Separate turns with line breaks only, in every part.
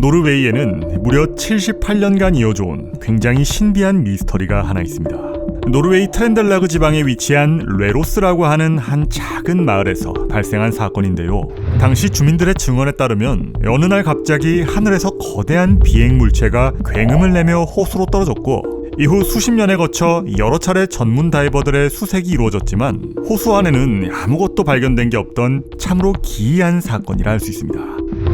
노르웨이에는 무려 78년간 이어져온 굉장히 신비한 미스터리가 하나 있습니다. 노르웨이 트렌델라그 지방에 위치한 레로스라고 하는 한 작은 마을에서 발생한 사건인데요. 당시 주민들의 증언에 따르면 어느 날 갑자기 하늘에서 거대한 비행 물체가 굉음을 내며 호수로 떨어졌고 이후 수십 년에 거쳐 여러 차례 전문 다이버들의 수색이 이루어졌지만 호수 안에는 아무것도 발견된 게 없던 참으로 기이한 사건이라 할 수 있습니다.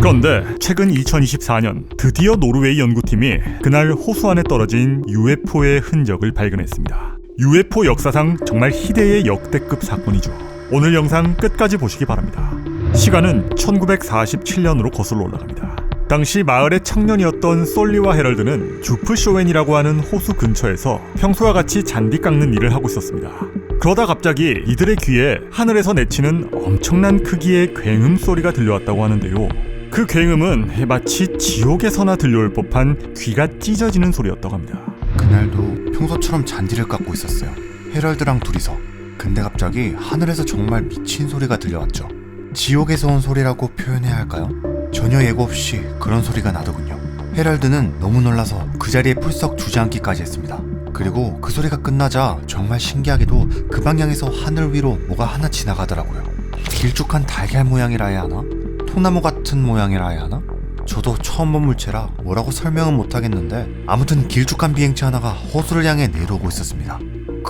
그런데 최근 2024년 드디어 노르웨이 연구팀이 그날 호수 안에 떨어진 UFO의 흔적을 발견했습니다. UFO 역사상 정말 희대의 역대급 사건이죠. 오늘 영상 끝까지 보시기 바랍니다. 시간은 1947년으로 거슬러 올라갑니다. 당시 마을의 청년이었던 솔리와 헤럴드는 주프 쇼웬이라고 하는 호수 근처에서 평소와 같이 잔디 깎는 일을 하고 있었습니다. 그러다 갑자기 이들의 귀에 하늘에서 내치는 엄청난 크기의 굉음 소리가 들려왔다고 하는데요. 그 굉음은 마치 지옥에서나 들려올 법한 귀가 찢어지는 소리였다고 합니다.
그날도 평소처럼 잔디를 깎고 있었어요. 헤럴드랑 둘이서. 근데 갑자기 하늘에서 정말 미친 소리가 들려왔죠. 지옥에서 온 소리라고 표현해야 할까요? 전혀 예고 없이 그런 소리가 나더군요. 헤럴드는 너무 놀라서 그 자리에 풀썩 주저앉기까지 했습니다. 그리고 그 소리가 끝나자 정말 신기하게도 그 방향에서 하늘 위로 뭐가 하나 지나가더라고요. 길쭉한 달걀 모양이라 해야 하나? 통나무 같은 모양이라 해야 하나? 저도 처음 본 물체라 뭐라고 설명은 못하겠는데 아무튼 길쭉한 비행체 하나가 호수를 향해 내려오고 있었습니다.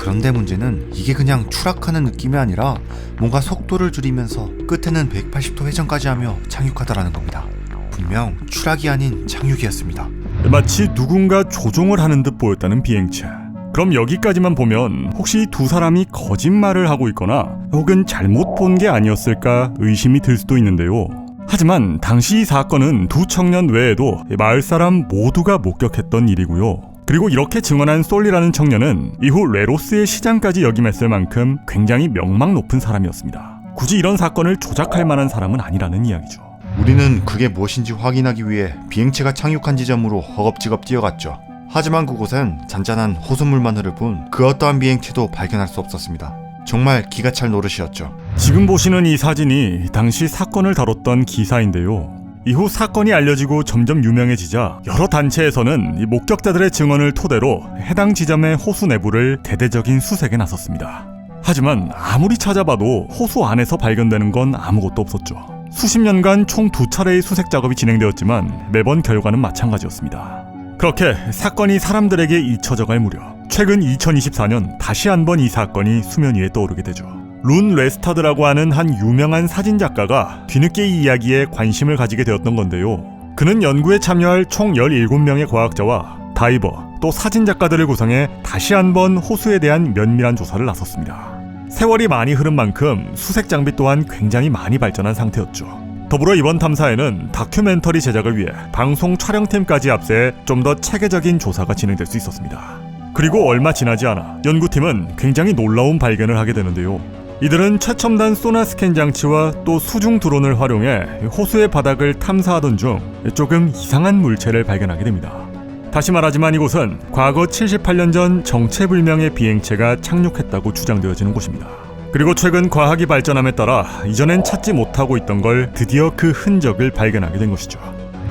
그런데 문제는 이게 그냥 추락하는 느낌이 아니라 뭔가 속도를 줄이면서 끝에는 180도 회전까지 하며 착륙하더라는 겁니다. 분명 추락이 아닌 착륙이었습니다.
마치 누군가 조종을 하는 듯 보였다는 비행체. 그럼 여기까지만 보면 혹시 두 사람이 거짓말을 하고 있거나 혹은 잘못 본 게 아니었을까 의심이 들 수도 있는데요. 하지만 당시 이 사건은 두 청년 외에도 마을 사람 모두가 목격했던 일이고요. 그리고 이렇게 증언한 솔리라는 청년은 이후 레로스의 시장까지 역임했을 만큼 굉장히 명망 높은 사람이었습니다. 굳이 이런 사건을 조작할 만한 사람은 아니라는 이야기죠.
우리는 그게 무엇인지 확인하기 위해 비행체가 착륙한 지점으로 허겁지겁 뛰어갔죠. 하지만 그곳엔 잔잔한 호수물만 흐를 뿐 그 어떠한 비행체도 발견할 수 없었습니다. 정말 기가 찰 노릇이었죠.
지금 보시는 이 사진이 당시 사건을 다뤘던 기사인데요. 이후 사건이 알려지고 점점 유명해지자 여러 단체에서는 이 목격자들의 증언을 토대로 해당 지점의 호수 내부를 대대적인 수색에 나섰습니다. 하지만 아무리 찾아봐도 호수 안에서 발견되는 건 아무것도 없었죠. 수십 년간 총 두 차례의 수색 작업이 진행되었지만 매번 결과는 마찬가지였습니다. 그렇게 사건이 사람들에게 잊혀져갈 무렵 최근 2024년 다시 한번 이 사건이 수면 위에 떠오르게 되죠. 룬 레스타드라고 하는 한 유명한 사진 작가가 뒤늦게 이 이야기에 관심을 가지게 되었던 건데요. 그는 연구에 참여할 총 17명의 과학자와 다이버 또 사진 작가들을 구성해 다시 한번 호수에 대한 면밀한 조사를 나섰습니다. 세월이 많이 흐른 만큼 수색 장비 또한 굉장히 많이 발전한 상태였죠. 더불어 이번 탐사에는 다큐멘터리 제작을 위해 방송 촬영팀까지 앞세 좀 더 체계적인 조사가 진행될 수 있었습니다. 그리고 얼마 지나지 않아 연구팀은 굉장히 놀라운 발견을 하게 되는데요. 이들은 최첨단 소나 스캔 장치와 또 수중 드론을 활용해 호수의 바닥을 탐사하던 중 조금 이상한 물체를 발견하게 됩니다. 다시 말하지만 이곳은 과거 78년 전 정체불명의 비행체가 착륙했다고 주장되어지는 곳입니다. 그리고 최근 과학이 발전함에 따라 이전엔 찾지 못하고 있던 걸 드디어 그 흔적을 발견하게 된 것이죠.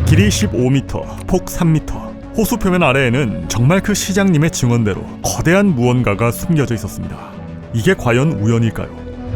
길이 15m, 폭 3m. 호수 표면 아래에는 정말 그 시장님의 증언대로 거대한 무언가가 숨겨져 있었습니다. 이게 과연 우연일까요?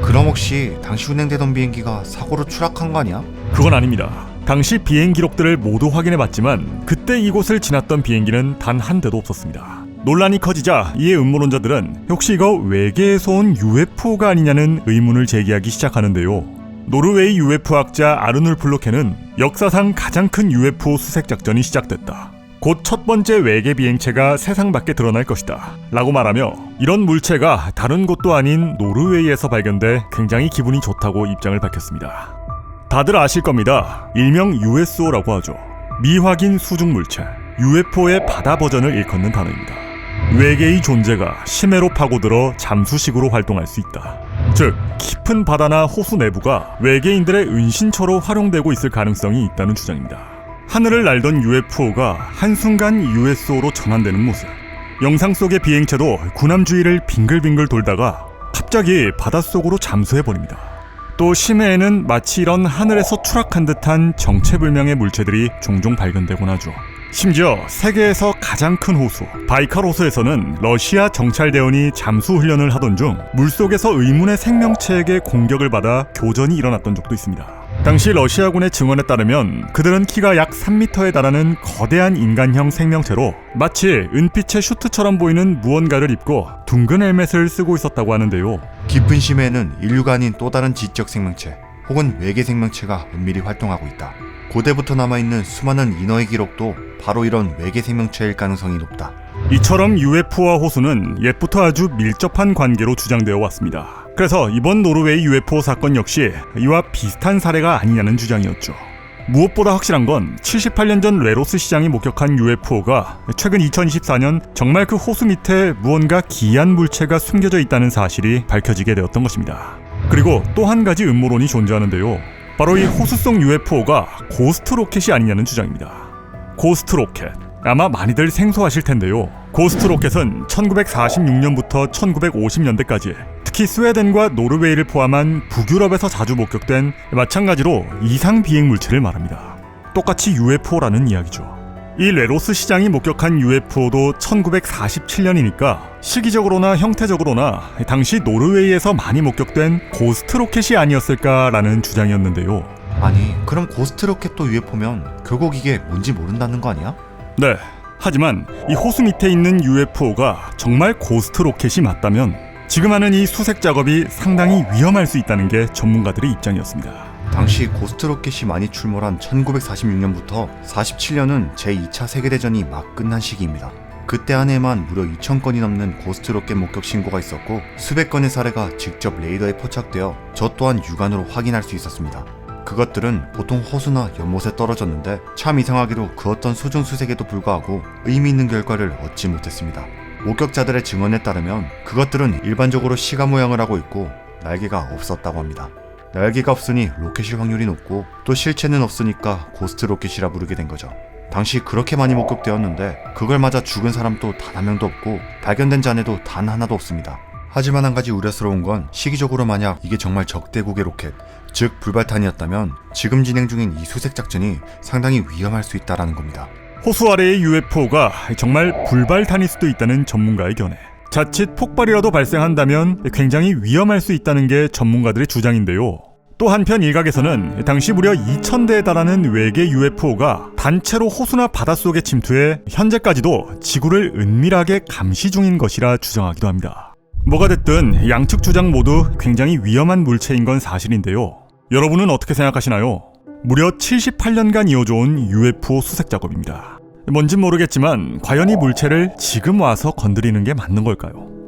그럼 혹시 당시 운행되던 비행기가 사고로 추락한 거 아니야?
그건 아닙니다. 당시 비행 기록들을 모두 확인해 봤지만 그때 이곳을 지났던 비행기는 단 한 대도 없었습니다. 논란이 커지자 이에 음모론자들은 혹시 이거 외계에서 온 UFO가 아니냐는 의문을 제기하기 시작하는데요. 노르웨이 UFO 학자 아르놀 플로케는 역사상 가장 큰 UFO 수색 작전이 시작됐다. 곧 첫 번째 외계 비행체가 세상 밖에 드러날 것이다. 라고 말하며 이런 물체가 다른 곳도 아닌 노르웨이에서 발견돼 굉장히 기분이 좋다고 입장을 밝혔습니다. 다들 아실 겁니다. 일명 USO라고 하죠. 미확인 수중 물체, UFO의 바다 버전을 일컫는 단어입니다. 외계의 존재가 심해로 파고들어 잠수식으로 활동할 수 있다. 즉, 깊은 바다나 호수 내부가 외계인들의 은신처로 활용되고 있을 가능성이 있다는 주장입니다. 하늘을 날던 UFO가 한순간 USO로 전환되는 모습. 영상 속의 비행체도 군함 주위를 빙글빙글 돌다가 갑자기 바닷속으로 잠수해버립니다. 또 심해에는 마치 이런 하늘에서 추락한 듯한 정체불명의 물체들이 종종 발견되곤 하죠. 심지어 세계에서 가장 큰 호수 바이칼 호수에서는 러시아 정찰대원이 잠수 훈련을 하던 중 물속에서 의문의 생명체에게 공격을 받아 교전이 일어났던 적도 있습니다. 당시 러시아군의 증언에 따르면 그들은 키가 약 3m에 달하는 거대한 인간형 생명체로 마치 은빛의 슈트처럼 보이는 무언가를 입고 둥근 헬멧을 쓰고 있었다고 하는데요.
깊은 심해에는 인류가 아닌 또 다른 지적 생명체 혹은 외계 생명체가 은밀히 활동하고 있다. 고대부터 남아있는 수많은 인어의 기록도 바로 이런 외계 생명체일 가능성이 높다.
이처럼 UFO와 호수는 옛부터 아주 밀접한 관계로 주장되어 왔습니다. 그래서 이번 노르웨이 UFO 사건 역시 이와 비슷한 사례가 아니냐는 주장이었죠. 무엇보다 확실한 건 78년 전 레로스 시장이 목격한 UFO가 최근 2024년 정말 그 호수 밑에 무언가 기이한 물체가 숨겨져 있다는 사실이 밝혀지게 되었던 것입니다. 그리고 또 한 가지 음모론이 존재하는데요. 바로 이 호수 속 UFO가 고스트 로켓이 아니냐는 주장입니다. 고스트 로켓. 아마 많이들 생소하실 텐데요. 고스트 로켓은 1946년부터 1950년대까지 특히 스웨덴과 노르웨이를 포함한 북유럽에서 자주 목격된 마찬가지로 이상 비행 물체를 말합니다. 똑같이 UFO라는 이야기죠. 이 레로스 시장이 목격한 UFO도 1947년이니까 시기적으로나 형태적으로나 당시 노르웨이에서 많이 목격된 고스트 로켓이 아니었을까라는 주장이었는데요.
아니, 그럼 고스트 로켓도 UFO면 결국 이게 뭔지 모른다는 거 아니야?
네. 하지만 이 호수 밑에 있는 UFO가 정말 고스트 로켓이 맞다면 지금 하는 이 수색 작업이 상당히 위험할 수 있다는 게 전문가들의 입장이었습니다.
당시 고스트 로켓이 많이 출몰한 1946년부터 47년은 제2차 세계대전이 막 끝난 시기입니다. 그때 한 해만 무려 2,000건이 넘는 고스트 로켓 목격 신고가 있었고 수백 건의 사례가 직접 레이더에 포착되어 저 또한 육안으로 확인할 수 있었습니다. 그것들은 보통 호수나 연못에 떨어졌는데 참 이상하게도 그 어떤 수중 수색에도 불구하고 의미 있는 결과를 얻지 못했습니다. 목격자들의 증언에 따르면 그것들은 일반적으로 시가 모양을 하고 있고 날개가 없었다고 합니다. 날개가 없으니 로켓일 확률이 높고 또 실체는 없으니까 고스트 로켓이라 부르게 된 거죠. 당시 그렇게 많이 목격되었는데 그걸 맞아 죽은 사람도 단 한 명도 없고 발견된 잔해도 단 하나도 없습니다. 하지만 한 가지 우려스러운 건 시기적으로 만약 이게 정말 적대국의 로켓, 즉 불발탄이었다면 지금 진행 중인 이 수색 작전이 상당히 위험할 수 있다라는 겁니다.
호수 아래의 UFO가 정말 불발탄일 수도 있다는 전문가의 견해. 자칫 폭발이라도 발생한다면 굉장히 위험할 수 있다는 게 전문가들의 주장인데요. 또 한편 일각에서는 당시 무려 2,000대에 달하는 외계 UFO가 단체로 호수나 바닷속에 침투해 현재까지도 지구를 은밀하게 감시 중인 것이라 주장하기도 합니다. 뭐가 됐든 양측 주장 모두 굉장히 위험한 물체인 건 사실인데요. 여러분은 어떻게 생각하시나요? 무려 78년간 이어져온 UFO 수색 작업입니다. 뭔진 모르겠지만 과연 이 물체를 지금 와서 건드리는 게 맞는 걸까요?